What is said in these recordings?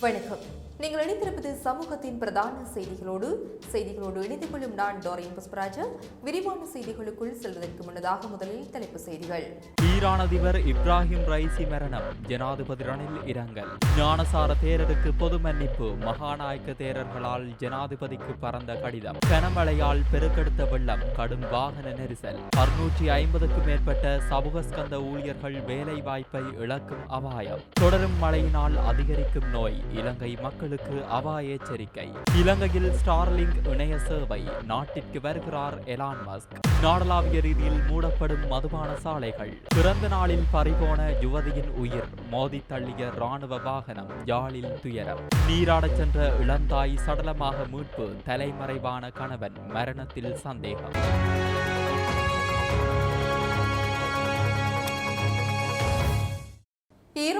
வணக்கம் நீங்கள் இணைந்திருப்பது சமூகத்தின் பிரதான செய்திகளோடு செய்திகளோடு இணைந்து கொள்ளும் நான் டோரின் புஷ்பராஜா. விரிவான செய்திகளுக்குள் செல்வதற்கு முன்னதாக முதலில் தலைப்பு செய்திகள். ஈரான் அதிபர் இப்ராஹிம் ரைசி மரணம் ஜனாதிபதி ரணில் இரங்கல். ஞானசார தேரருக்கு பொது மன்னிப்பு மகாநாயக்க தேரர்களால் ஜனாதிபதிக்கு பறந்த கடிதம். கனமழையால் பெருக்கெடுத்த வெள்ளம் கடும் வாகன நெரிசல். அறுநூற்றி ஐம்பதுக்கும் மேற்பட்ட சமூகஸ்கந்த ஊழியர்கள் வேலை வாய்ப்பை இழக்கும் அபாயம். தொடரும் மழையினால் அதிகரிக்கும் நோய் இலங்கை மக்கள் மக்களுக்கு அபாய எச்சரிக்கை. இலங்கையில் ஸ்டார்லிங்க் இணைய சேவை நாட்டிற்கு வருகிறார் எலான் மஸ்க். நாடளாவிய ரீதியில் மூடப்படும் மதுபான சாலைகள். பிறந்த நாளில் பறிபோன யுவதியின் உயிர். மோதி தள்ளிய ராணுவ வாகனம் யாழில் துயரம். நீராடச் சென்ற இளந்தாய் சடலமாக மீட்பு. தலைமறைவான கணவன் மரணத்தில் சந்தேகம்.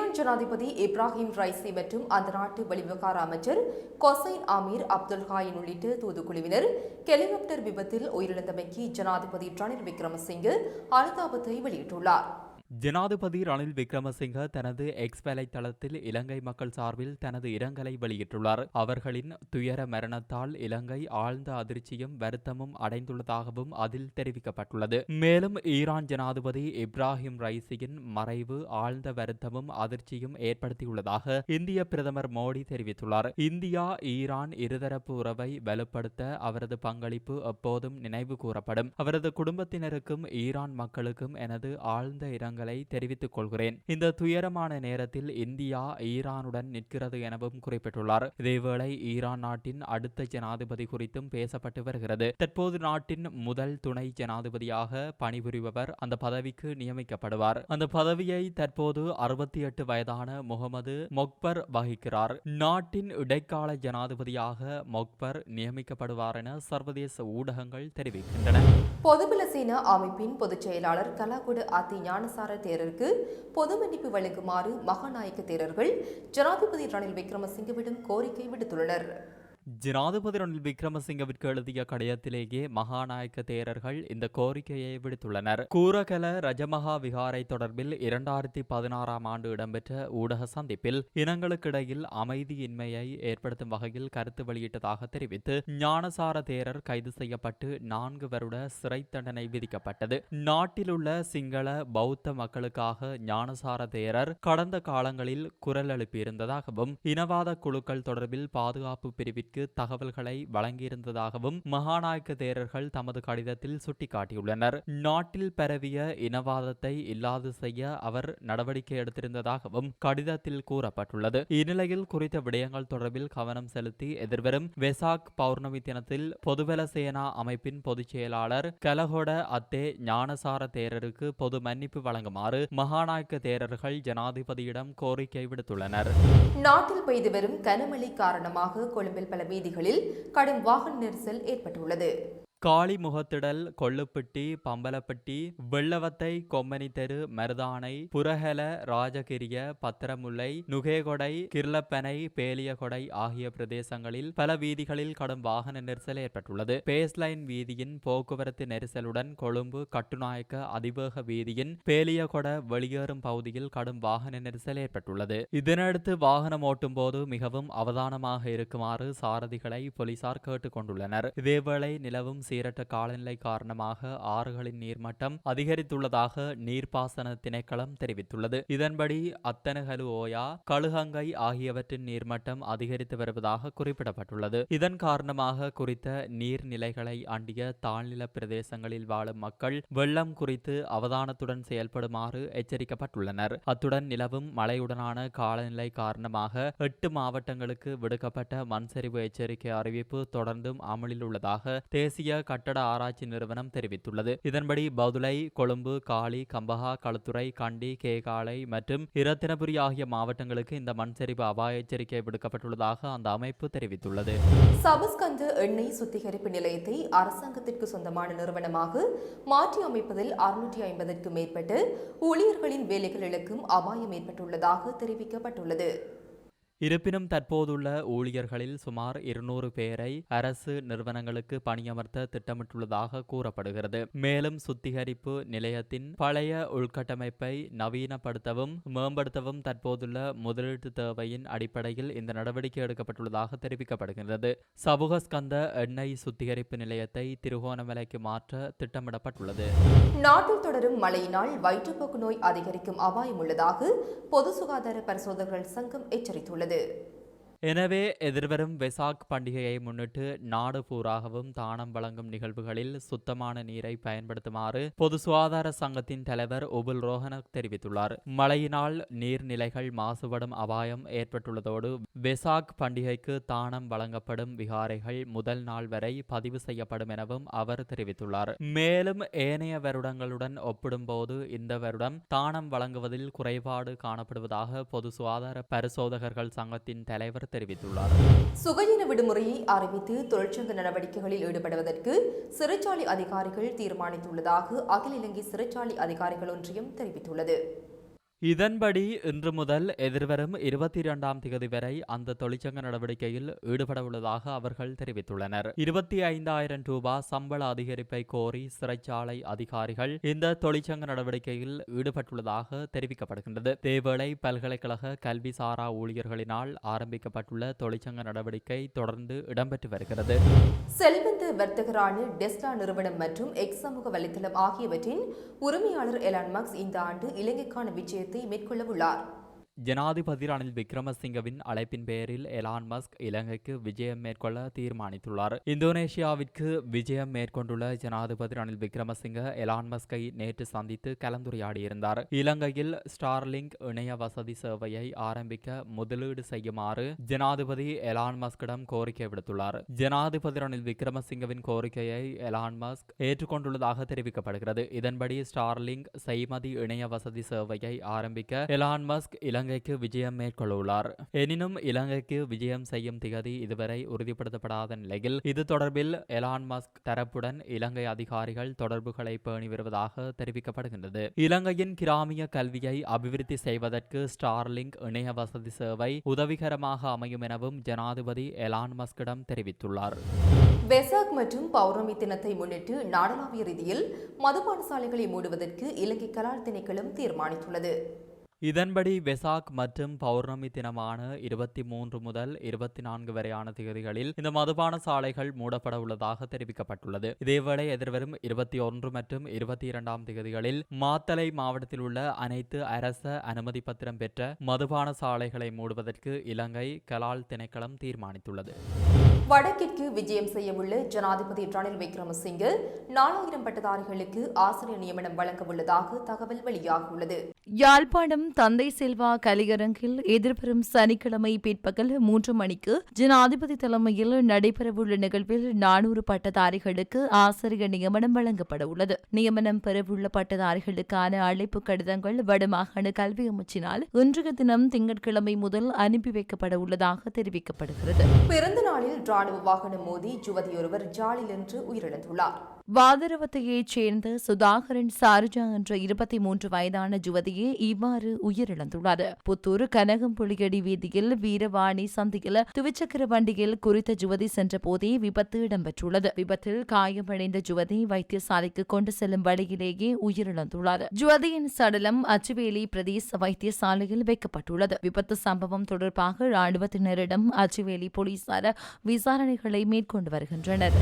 ஈரான் ஜனாதிபதி இப்ராஹிம் ரைசி மற்றும் அந்த நாட்டு வெளிவிவகார அமைச்சர் கொசைன் அமீர் அப்துல் ஹாயின் உள்ளிட்ட தூதுக்குழுவினர் ஹெலிகாப்டர் விபத்தில் உயிரிழந்தமைக்கு ஜனாதிபதி ரணில் விக்ரமசிங்கே அனுதாபத்தை வெளியிட்டுள்ளார். ஜனாதிபதி ரணில் விக்ரமசிங்க தனது எக்ஸ் வலைத்தளத்தில் இலங்கை மக்கள் சார்பில் தனது இரங்கலை வெளியிட்டுள்ளார். அவர்களின் துயர மரணத்தால் இலங்கை ஆழ்ந்த அதிர்ச்சியும் வருத்தமும் அடைந்துள்ளதாகவும் அதில் தெரிவிக்கப்பட்டுள்ளது. மேலும் ஈரான் ஜனாதிபதி இப்ராஹிம் ரைசியின் மறைவு ஆழ்ந்த வருத்தமும் அதிர்ச்சியும் ஏற்படுத்தியுள்ளதாக இந்திய பிரதமர் மோடி தெரிவித்துள்ளார். இந்தியா ஈரான் இருதரப்பு உறவை வலுப்படுத்த அவரது பங்களிப்பு எப்போதும் நினைவு கூறப்படும். அவரது குடும்பத்தினருக்கும் ஈரான் மக்களுக்கும் எனது ஆழ்ந்த இரங்கல் இரங்கலை தெரிவித்துக் கொள்கிறேன். இந்த துயரமான நேரத்தில் இந்தியா ஈரானுடன் நிற்கிறது எனவும் குறிப்பிட்டுள்ளார். இதேவேளை ஈரான் நாட்டின் அடுத்த ஜனாதிபதி குறித்தும் பேசப்பட்டு வருகிறது. தற்போது நாட்டின் முதல் துணை ஜனாதிபதியாக பணிபுரிபவர் அந்த பதவிக்கு நியமிக்கப்படுவார். அந்த பதவியை தற்போது அறுபத்தி எட்டு வயதான முகமது மொக்பர் வகிக்கிறார். நாட்டின் இடைக்கால ஜனாதிபதியாக மொக்பர் நியமிக்கப்படுவார் என சர்வதேச ஊடகங்கள் தெரிவிக்கின்றன. பொதுபல சீன அமைப்பின் பொதுச் செயலாளர் கலாகுடு அத்தி ஞானசார தேரருக்கு பொது மன்னிப்பு வழங்குமாறு மகாநாயக்க தேரர்கள் ஜனாதிபதி ரணில் விக்ரமசிங்கவிடம் கோரிக்கை விடுத்துள்ளனர். ஜனாதிபதி ரணில் விக்ரமசிங்கவிற்கு எழுதிய கடிதத்திலேயே மகாநாயக்க தேரர்கள் இந்த கோரிக்கையை விடுத்துள்ளனர். கூரகல ரஜமகா விகாரை தொடர்பில் இரண்டாயிரத்தி பதினாறாம் ஆண்டு இடம்பெற்ற ஊடக சந்திப்பில் இனங்களுக்கிடையில் அமைதியின்மையை ஏற்படுத்தும் வகையில் கருத்து வெளியிட்டதாக தெரிவித்து ஞானசார தேரர் கைது செய்யப்பட்டு நான்கு வருட சிறை தண்டனை விதிக்கப்பட்டது. நாட்டிலுள்ள சிங்கள பௌத்த மக்களுக்காக ஞானசார தேரர் கடந்த காலங்களில் குரல் எழுப்பியிருந்ததாகவும் இனவாத குழுக்கள் தொடர்பில் பாதுகாப்பு பிரிவிற்கு தகவல்களை வழங்கியிருந்ததாகவும் மகாநாயக்க தேரர்கள் தமது கடிதத்தில் சுட்டிக்காட்டியுள்ளனர். நாட்டில் பரவிய இனவாதத்தை இல்லாது செய்ய அவர் நடவடிக்கை எடுத்திருந்ததாகவும் கடிதத்தில் கூறப்பட்டுள்ளது. இந்நிலையில் குறித்த விடயங்கள் தொடர்பில் கவனம் செலுத்தி எதிர்வரும் வெசாக் பௌர்ணமி தினத்தில் பொதுவெல சேனா அமைப்பின் பொதுச் செயலாளர் கலகொட அத்தே ஞானசார தேரருக்கு பொது மன்னிப்பு வழங்குமாறு மகாநாயக்க தேரர்கள் ஜனாதிபதியிடம் கோரிக்கை விடுத்துள்ளனர். நாட்டில் பெய்து வரும் கனமழை காரணமாக கொழும்பில் பல வீதிகளில் கடும் வாகன நெரிசல் ஏற்பட்டுள்ளது. காளி முகத்திடல் கொள்ளுப்பட்டி பம்பலப்பட்டி வெள்ளவத்தை கொம்மனி தெரு மருதானை புரகல ராஜகிரிய பத்திரமுல்லை நுகேகொடை கிர்லப்பனை பேலியகொடை ஆகிய பிரதேசங்களில் பல வீதிகளில் கடும் வாகன நெரிசல் ஏற்பட்டுள்ளது. பேஸ்லைன் வீதியின் போக்குவரத்து நெரிசலுடன் கொழும்பு கட்டுநாயக்க அதிவேக வீதியின் பேலியகொட வெளியேறும் பகுதியில் கடும் வாகன நெரிசல் ஏற்பட்டுள்ளது. இதனடுத்து வாகனம் ஓட்டும் போது மிகவும் அவதானமாக இருக்குமாறு சாரதிகளை போலீசார் கேட்டுக் கொண்டுள்ளனர் இதேவேளை நிலவும் சீரற்ற காலநிலை காரணமாக ஆறுகளின் நீர்மட்டம் அதிகரித்துள்ளதாக நீர்ப்பாசன திணைக்களம் தெரிவித்துள்ளது. இதன்படி அத்தனகலு ஓயா கழுகங்கை ஆகியவற்றின் நீர்மட்டம் அதிகரித்து வருவதாக குறிப்பிடப்பட்டுள்ளது. இதன் காரணமாக குறித்த நீர்நிலைகளை அண்டிய தாழ்நில பிரதேசங்களில் வாழும் மக்கள் வெள்ளம் குறித்து அவதானத்துடன் செயல்படுமாறு எச்சரிக்கப்பட்டுள்ளனர். அத்துடன் நிலவும் மழையுடனான காலநிலை காரணமாக எட்டு மாவட்டங்களுக்கு விடுக்கப்பட்ட மண்சரிவு எச்சரிக்கை அறிவிப்பு தொடர்ந்தும் அமலில் உள்ளதாக தேசிய கட்டட ஆராய்ச்சி நிறுவனம் தெரிவித்துள்ளது. இதன்படி பதுளை கொழும்பு காளி கம்பஹா களுத்துறை கண்டி கேகாலை மற்றும் இரத்தினபுரி ஆகிய மாவட்டங்களுக்கு இந்த மண்சரிவு அபாய எச்சரிக்கை விடுக்கப்பட்டுள்ளதாக அந்த அமைப்பு தெரிவித்துள்ளது. சபஸ்கந்து எண்ணெய் சுத்திகரிப்பு நிலையத்தை அரசாங்கத்திற்கு சொந்தமான நிறுவனமாக மாற்றி அமைப்பதில் அறுநூற்றி ஐம்பதற்கும் மேற்பட்டு ஊழியர்களின் வேலைகள் இழக்கும் அபாயம் ஏற்பட்டுள்ளதாக தெரிவிக்கப்பட்டுள்ளது. இருப்பினும் தற்போதுள்ள ஊழியர்களில் சுமார் இருநூறு பேரை அரசு நிறுவனங்களுக்கு பணியமர்த்த திட்டமிட்டுள்ளதாக கூறப்படுகிறது. மேலும் சுத்திகரிப்பு நிலையத்தின் பழைய உள்கட்டமைப்பை நவீனப்படுத்தவும் மேம்படுத்தவும் தற்போதுள்ள முதலீட்டு தேவையின் அடிப்படையில் இந்த நடவடிக்கை எடுக்கப்பட்டுள்ளதாக தெரிவிக்கப்படுகிறது சபுகஸ்கந்த எண்ணெய் சுத்திகரிப்பு நிலையத்தை திருகோணமலைக்கு மாற்ற திட்டமிடப்பட்டுள்ளது. நாட்டில் தொடரும் மழையினால் வயிற்றுப்போக்கு நோய் அதிகரிக்கும் அபாயம் உள்ளதாக பொது சுகாதார பரிசோதகர்கள் சங்கம் எச்சரித்துள்ளது. வருகிறது எனவே எதிர்வரும் வெசாக் பண்டிகையை முன்னிட்டு நாடு பூராகவும் தானம் வழங்கும் நிகழ்வுகளில் சுத்தமான நீரை பயன்படுத்துமாறு பொது சுகாதார சங்கத்தின் தலைவர் உபுல் ரோஹனக் தெரிவித்துள்ளார். மழையினால் நீர்நிலைகள் மாசுபடும் அபாயம் ஏற்பட்டுள்ளதோடு வெசாக் பண்டிகைக்கு தானம் வழங்கப்படும் விகாரைகள் முதல் நாள் வரை பதிவு செய்யப்படும் எனவும் அவர் தெரிவித்துள்ளார். மேலும் ஏனைய வருடங்களுடன் ஒப்பிடும்போது இந்த வருடம் தானம் வழங்குவதில் குறைபாடு காணப்படுவதாக பொது சுகாதார பரிசோதகர்கள் சங்கத்தின் தலைவர் தெரிவித்துள்ளார். சுகையின விடுமுறையை அறிவித்து தொழிற்சங்க நடவடிக்கைகளில் ஈடுபடுவதற்கு சிறைச்சாலை அதிகாரிகள் தீர்மானித்துள்ளதாக அகில இலங்கை சிறைச்சாலை அதிகாரிகள் ஒன்றியம் தெரிவித்துள்ளது. இதன்படி இன்று முதல் எதிர்வரும் இருபத்தி இரண்டாம் தேதி வரை அந்த தொழிற்சங்க நடவடிக்கையில் ஈடுபட உள்ளதாக அவர்கள் தெரிவித்துள்ளனர். இருபத்தி ஐந்தாயிரம் ரூபாய் சம்பள அதிகரிப்பை கோரி சிறைச்சாலை அதிகாரிகள் இந்த தொழிற்சங்க நடவடிக்கையில் ஈடுபட்டுள்ளதாக தெரிவிக்கப்படுகின்றது. தேவேளை பல்கலைக்கழக கல்வி சாரா ஊழியர்களினால் ஆரம்பிக்கப்பட்டுள்ள தொழிற்சங்க நடவடிக்கை தொடர்ந்து இடம்பெற்று வருகிறது. செல்வ வர்த்தகரான டெஸ்லா நிறுவனம் மற்றும் எக்ஸ் சமூக வலைத்தளம் ஆகியவற்றின் உரிமையாளர் எலான் மக்ஸ் இந்த ஆண்டு இலங்கைக்கான விஜயத்தை மேற்கொள்ள உள்ளார் ஜனாதிபதி ரணில் விக்ரமசிங்கவின் அழைப்பின் பேரில் எலான் மஸ்க் இலங்கைக்கு விஜயம் மேற்கொள்ள தீர்மானித்துள்ளார். இந்தோனேஷியாவிற்கு விஜயம் மேற்கொண்டுள்ள ஜனாதிபதி ரணில் விக்ரமசிங்க எலான் மஸ்கை நேற்று சந்தித்து கலந்துரையாடியிருந்தார். இலங்கையில் ஸ்டார்லிங்க் இணைய வசதி சேவையை ஆரம்பிக்க முதலீடு செய்யுமாறு ஜனாதிபதி எலான் மஸ்கிடம் கோரிக்கை விடுத்துள்ளார். ஜனாதிபதி ரணில் விக்ரமசிங்கவின் கோரிக்கையை எலான் மஸ்க் ஏற்றுக்கொண்டுள்ளதாக தெரிவிக்கப்படுகிறது. இதன்படி ஸ்டார்லிங்க் செய்மதி இணைய வசதி சேவையை ஆரம்பிக்க எலான் மஸ்க் இலங்கை இலங்கைக்கு விஜயம் மேற்கொள்ளவுள்ளார். எனினும் இலங்கைக்கு விஜயம் செய்யும் திகதி இதுவரை உறுதிப்படுத்தப்படாத நிலையில் இது தொடர்பில் எலான் மஸ்க் தரப்புடன் இலங்கை அதிகாரிகள் தொடர்புகளை பேணி வருவதாக தெரிவிக்கப்படுகின்றது. இலங்கையின் கிராமிய கல்வியை அபிவிருத்தி செய்வதற்கு ஸ்டார்லிங்க் இணைய வசதி சேவை உதவிகரமாக அமையும் எனவும் ஜனாதிபதி எலான் மஸ்கிடம் தெரிவித்துள்ளார். வெசாக் மற்றும் பௌர்ணமி தினத்தை முன்னிட்டு நாடளாவிய ரீதியில் மதுபான சாலைகளை மூடுவதற்கு இலங்கை கலால் திணைக்களம் தீர்மானித்துள்ளது. இதன்படி வெசாக் மற்றும் பௌர்ணமி தினமான இருபத்தி மூன்று முதல் இருபத்தி நான்கு வரையான தேதிகளில் இந்த மதுபான சாலைகள் மூடப்பட உள்ளதாக தெரிவிக்கப்பட்டுள்ளது. இதேவேளை எதிர்வரும் இருபத்தி ஒன்று மற்றும் இருபத்தி இரண்டாம் தேதிகளில் மாத்தலை மாவட்டத்தில் உள்ள அனைத்து அரச அனுமதி பத்திரம் பெற்ற மதுபான சாலைகளை மூடுவதற்கு இலங்கை கலால் திணைக்களம் தீர்மானித்துள்ளது. வடக்கிற்கு விஜயம் செய்யவுள்ள ஜனாதிபதி ரணில் விக்ரமசிங்க நாலாயிரம் பட்டதாரிகளுக்கு ஆசிரியர் நியமனம் வழங்க உள்ளதாக தகவல் வெளியாகியுள்ளது. யாழ்ப்பாணம் தந்தை செல்வா கலியரங்கில் எதிர்வரும் சனிக்கிழமை பிற்பகல் மூன்று மணிக்கு ஜனாதிபதி தலைமையில் நடைபெறவுள்ள நிகழ்வில் நானூறு பட்டதாரிகளுக்கு ஆசிரியர் நியமனம் வழங்கப்பட உள்ளது. நியமனம் பெறவுள்ள பட்டதாரிகளுக்கான அழைப்பு கடிதங்கள் வடமாகாண கல்வி அமைச்சினால் இன்றைய தினம் திங்கட்கிழமை முதல் அனுப்பி வைக்கப்பட உள்ளதாக தெரிவிக்கப்படுகிறது. பிறந்த நாளில் ராணுவ வாகனம் மோதி யுவதியொருவர் ஜாலில் என்று உயிரிழந்துள்ளார். வாதரவத்தையைச் சேர்ந்த சுதாகரன் சாருஜா என்ற இருபத்தி மூன்று வயதான ஜுவதியே இவ்வாறு உயிரிழந்துள்ளார். புத்தூர் கனகம்புளியடி வீதியில் வீரவாணி சந்தியில் துவிச்சக்கர வண்டியில் குறித்த ஜுவதி சென்ற போதே விபத்து இடம்பெற்றுள்ளது. விபத்தில் காயமடைந்த ஜுவதி வைத்தியசாலைக்கு கொண்டு செல்லும் வழியிலேயே உயிரிழந்துள்ளார். ஜுவதியின் சடலம் அச்சுவேலி பிரதேச வைத்தியசாலையில் வைக்கப்பட்டுள்ளது. விபத்து சம்பவம் தொடர்பாக ராணுவத்தினரிடம் அச்சுவேலி போலீசார் விசாரணைகளை மேற்கொண்டு வருகின்றனர்.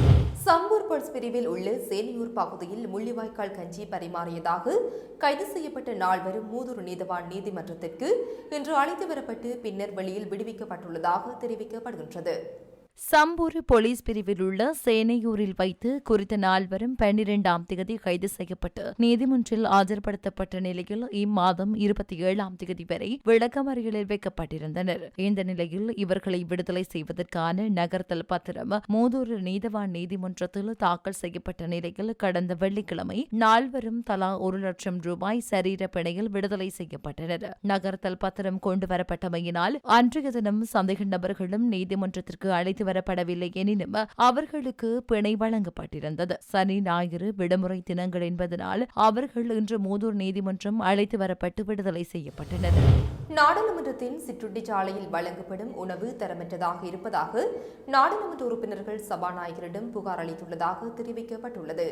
சம்பூர் பிரிவில் உள்ள சேனியூர் பகுதியில் முள்ளிவாய்க்கால் கஞ்சி பரிமாறியதாக கைது செய்யப்பட்ட நால்வரும் மூதூர் நீதவான் நீதிமன்றத்திற்கு இன்று அழைத்து வரப்பட்டு பின்னர் வெளியில் விடுவிக்கப்பட்டுள்ளதாக தெரிவிக்கப்படுகின்றது. சம்பூர் போலீஸ் பிரிவில் உள்ள சேனையூரில் வைத்து குறித்த நால்வரும் பன்னிரெண்டாம் தேதி கைது செய்யப்பட்டு நீதிமன்றில் ஆஜர்படுத்தப்பட்ட நிலையில் இம்மாதம் இருபத்தி ஏழாம் தேதி வரை விளக்கமறியலில் வைக்கப்பட்டிருந்தனர். இந்த நிலையில் இவர்களை விடுதலை செய்வதற்கான நகர்த்தல் பத்திரம் மூதூர் நீதவான் நீதிமன்றத்தில் தாக்கல் செய்யப்பட்ட நிலையில் கடந்த வெள்ளிக்கிழமை நால்வரும் தலா ஒரு லட்சம் ரூபாய் சரீர பிணையில் விடுதலை செய்யப்பட்டனர். நகர்த்தல் பத்திரம் கொண்டு வரப்பட்டமையினால் அன்றைய தினம் சந்தேக நபர்களும் நீதிமன்றத்திற்கு அழைத்து வரப்படவில்லை எனினும் அவர்களுக்கு பிணை வழங்கப்பட்டிருந்தது. சனி ஞாயிறு விடுமுறை தினங்கள் என்பதனால் அவர்கள் இன்று மூதூர் நீதிமன்றம் அழைத்து வரப்பட்டு விடுதலை செய்யப்பட்டனர். நாடாளுமன்றத்தின் சிற்றுண்டிச்சாலையில் வழங்கப்படும் உணவு தரமற்றதாக இருப்பதாக நாடாளுமன்ற உறுப்பினர்கள் சபாநாயகரிடம் புகார் அளித்துள்ளதாக தெரிவிக்கப்பட்டுள்ளது.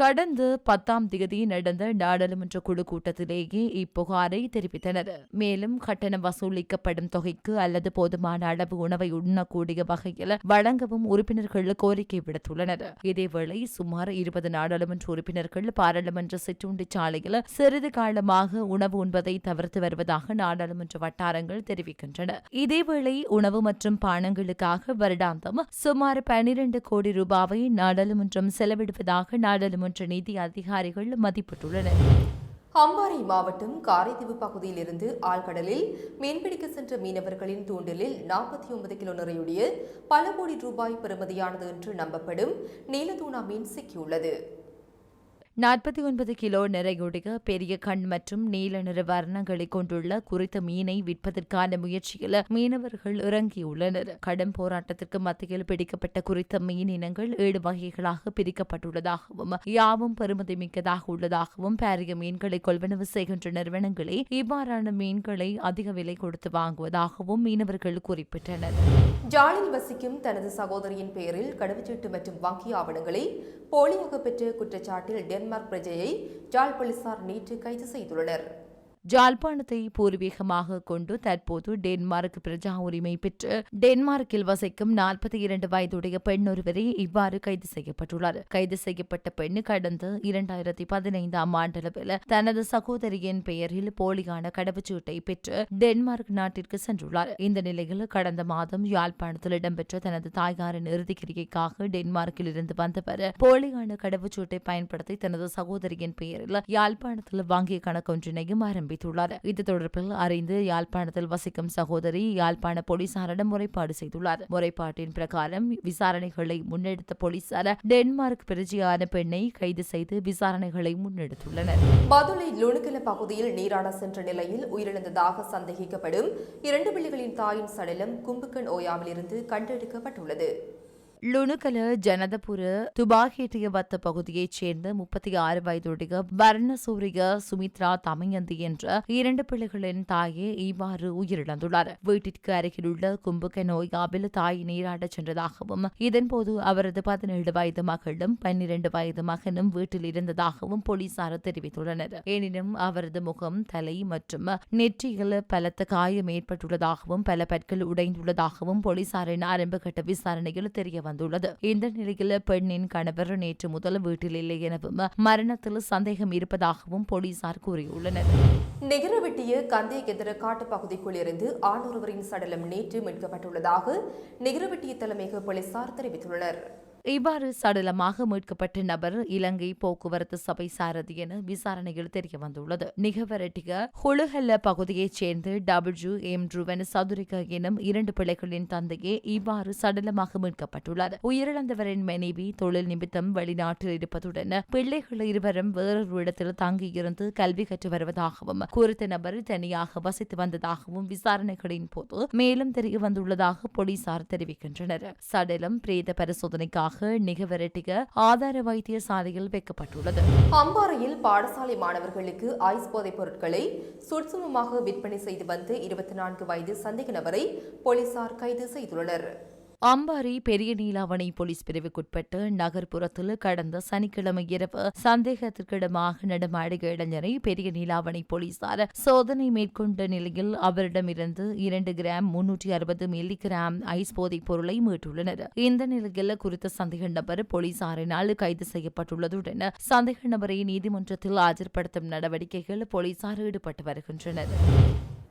கடந்த பத்தாம் தேதி நடந்த நாடாளுமன்ற குழு கூட்டத்திலேயே இப்புகாரை தெரிவித்தனர். மேலும் கட்டணம் வசூலிக்கப்படும் தொகைக்கு அல்லது போதுமான அளவு உணவை உண்ணக்கூடிய வகையில் வழங்கவும் உறுப்பினர்கள் கோரிக்கை விடுத்துள்ளனர். இதேவேளை சுமார் இருபது நாடாளுமன்ற உறுப்பினர்கள் பாராளுமன்ற சிற்றுண்டி சாலையில் சிறிது காலமாக உணவு உண்பதை தவிர்த்து வருவதாக நாடாளுமன்ற வட்டாரங்கள் தெரிவிக்கின்றன. இதேவேளை உணவு மற்றும் பானங்களுக்காக வருடாந்தம் சுமார் பனிரண்டு கோடி ரூபாவை நாடாளுமன்றம் செலவிடுவதாக நாடாளுமன்ற நீதி அதிகாரிகள் மதிப்பிட்டுள்ளனர். அம்பாறை மாவட்டம் காரைதீவு பகுதியிலிருந்து ஆழ்கடலில் மீன்பிடிக்க சென்ற மீனவர்களின் தூண்டிலில் நாற்பத்தி ஒன்பது கிலோ நிறையுடைய பல கோடி ரூபாய் பெறுமதியானது என்று நம்பப்படும் நீலதூணா மீன் சிக்கியுள்ளது. நாற்பத்தி ஒன்பது கிலோ நிறையுடைய பெரிய கண் மற்றும் நீல நிற வர்ணங்களை கொண்டுள்ள குறித்த மீனை விற்பதற்கான முயற்சியில் மீனவர்கள் இறங்கியுள்ளனர். கடும் போராட்டத்திற்கு மத்தியில் பிடிக்கப்பட்ட குறித்த மீன் இனங்கள் ஏழு வகைகளாக பிரிக்கப்பட்டுள்ளதாகவும் யாவும் பெருமதி மிக்கதாக உள்ளதாகவும் பாரிய மீன்களை கொள்வனவு செய்கின்ற நிறுவனங்களே இவ்வாறான மீன்களை அதிக விலை கொடுத்து வாங்குவதாகவும் மீனவர்கள் குறிப்பிட்டனர். ஜாலில் வசிக்கும் தனது சகோதரியின் பெயரில் கடவுச்சீட்டு மற்றும் வங்கி ஆவணங்களை போலியாக பெற்ற குற்றச்சாட்டில் டென்மார்க் பிரஜையை ஜாழ் போலீசார் நேற்று கைது செய்துள்ளனர். ஜாழ்ப்பாணத்தை பூர்வீகமாக கொண்டு தற்போது டென்மார்க் பிரஜா உரிமை பெற்று டென்மார்க்கில் வசிக்கும் நாற்பத்தி இரண்டு வயதுடைய பெண் ஒருவரே இவ்வாறு கைது செய்யப்பட்டுள்ளார். கைது செய்யப்பட்ட பெண் கடந்த இரண்டாயிரத்தி பதினைந்தாம் ஆண்டளவில் தனது சகோதரியின் பெயரில் போலியான கடவுச்சீட்டை பெற்று டென்மார்க் நாட்டிற்கு சென்றுள்ளார். இந்த நிலையில் கடந்த மாதம் யாழ்ப்பாணத்தில் இடம்பெற்ற தனது தாயாரின் இறுதிக்கிரிகைக்காக டென்மார்க்கில் இருந்து வந்தவர் போலியான கடவுச்சீட்டை பயன்படுத்தி தனது சகோதரியின் பெயரில் யாழ்ப்பாணத்தில் வாங்கிய கணக்கொன்றினையும் ஆரம்பித்தார் தெரிவித்துள்ளார். இது தொடர்பில் அறிந்து யாழ்ப்பாணத்தில் வசிக்கும் சகோதரி யாழ்ப்பாண போலீசாரிடம் முறைப்பாடு செய்துள்ளார். முறைப்பாட்டின் பிரகாரம் விசாரணைகளை முன்னெடுத்த போலீசார் டென்மார்க் பிரஜையான பெண்ணை கைது செய்து விசாரணைகளை முன்னெடுத்துள்ளனர். பதுளை லுணுக்கல பகுதியில் நீராட சென்ற நிலையில் உயிரிழந்ததாக சந்தேகிக்கப்படும் இரண்டு பிள்ளைகளின் தாயின் சடலம் கும்புக்கன் ஓயாவிலிருந்து கண்டெடுக்கப்பட்டுள்ளது. லுணுகல ஜனதபுர துபாகேட்டிய வத்த பகுதியைச் சேர்ந்த முப்பத்தி ஆறு வயதுடைய வர்ணசூரிய சுமித்ரா தமயந்தி என்ற இரண்டு பிள்ளைகளின் தாயே இவ்வாறு உயிரிழந்துள்ளார் வீட்டிற்கு அருகிலுள்ள கும்புக நோயாவில் தாய் நீராடச் சென்றதாகவும் இதன்போது அவரது பதினேழு வயது மகளும் பன்னிரண்டு வயது மகனும் வீட்டில் இருந்ததாகவும் போலீசார் தெரிவித்துள்ளனர் எனினும் அவரது முகம் தலை மற்றும் நெற்றியில் பலத்த காயம் ஏற்பட்டுள்ளதாகவும் பல பற்கள் உடைந்துள்ளதாகவும் போலீசாரின் ஆரம்பகட்ட விசாரணையில் தெரிய வந்துள்ளது. இந்த நிலையில் பெண்ணின் கணவர் நேற்று முதல் வீட்டில் இல்லை எனவும் மரணத்தில் சந்தேகம் இருப்பதாகவும் போலீசார் கூறியுள்ளனர். நிகரவெட்டிய கந்தேகெதிர காட்டு காட்டுப்பகுதிக்குள் இருந்து ஆணொருவரின் சடலம் நேற்று மீட்கப்பட்டுள்ளதாக நிகரவெட்டிய தலைமையக போலீசார் தெரிவித்துள்ளனர். இவ்வாறு சடலமாக மீட்கப்பட்ட நபர் இலங்கை போக்குவரத்து சபை சாரதி என விசாரணையில் தெரிய வந்துள்ளது. நிகவரட்டிக ஹுளுஹல்ல பகுதியைச் சேர்ந்த டபிள்யூ எம் ருவன் சதுரிக எனும் இரண்டு பிள்ளைகளின் தந்தையே இவ்வாறு சடலமாக மீட்கப்பட்டுள்ளார். உயிரிழந்தவரின் மனைவி தொழில் நிமித்தம் வெளிநாட்டில் இருப்பதுடன் பிள்ளைகள் இருவரும் வேறொரு இடத்தில் தங்கியிருந்து கல்வி கற்று வருவதாகவும் குறித்த நபர் தனியாக வசித்து வந்ததாகவும் விசாரணைகளின் போது மேலும் தெரிய வந்துள்ளதாக போலீசார் தெரிவிக்கின்றனர். சடலம் பிரேத பரிசோதனைக்காக நிகவரட்டிக ஆதார வைத்தியசாலையில் வைக்கப்பட்டுள்ளது. அம்பாறையில் பாடசாலை மாணவர்களுக்கு ஐஸ் போதைப் பொருட்களை சுட்சுமமாக விற்பனை செய்து வந்த இருபத்தி நான்கு வயது சந்தேக நபரை போலீசார் கைது செய்துள்ளனர். அம்பாரி பெரிய நீலாவணை போலீஸ் பிரிவுக்குட்பட்டு நகர்ப்புறத்தில் கடந்த சனிக்கிழமை இரவு சந்தேகத்திற்கிடமாக நடமாடிய இளைஞரை பெரிய நீலாவணை போலீசார் சோதனை மேற்கொண்ட நிலையில் அவரிடமிருந்து இரண்டு கிராம் முன்னூற்றி அறுபது மில்லி கிராம் ஐஸ் போதைப் பொருளை மீட்டுள்ளனர். இந்த நிலையில் குறித்த சந்தேக நபர் போலீசாரினால் கைது செய்யப்பட்டுள்ளதுடன் சந்தேக நபரை நீதிமன்றத்தில் ஆஜர்படுத்தும் நடவடிக்கைகள் போலீசார் ஈடுபட்டு வருகின்றனர்.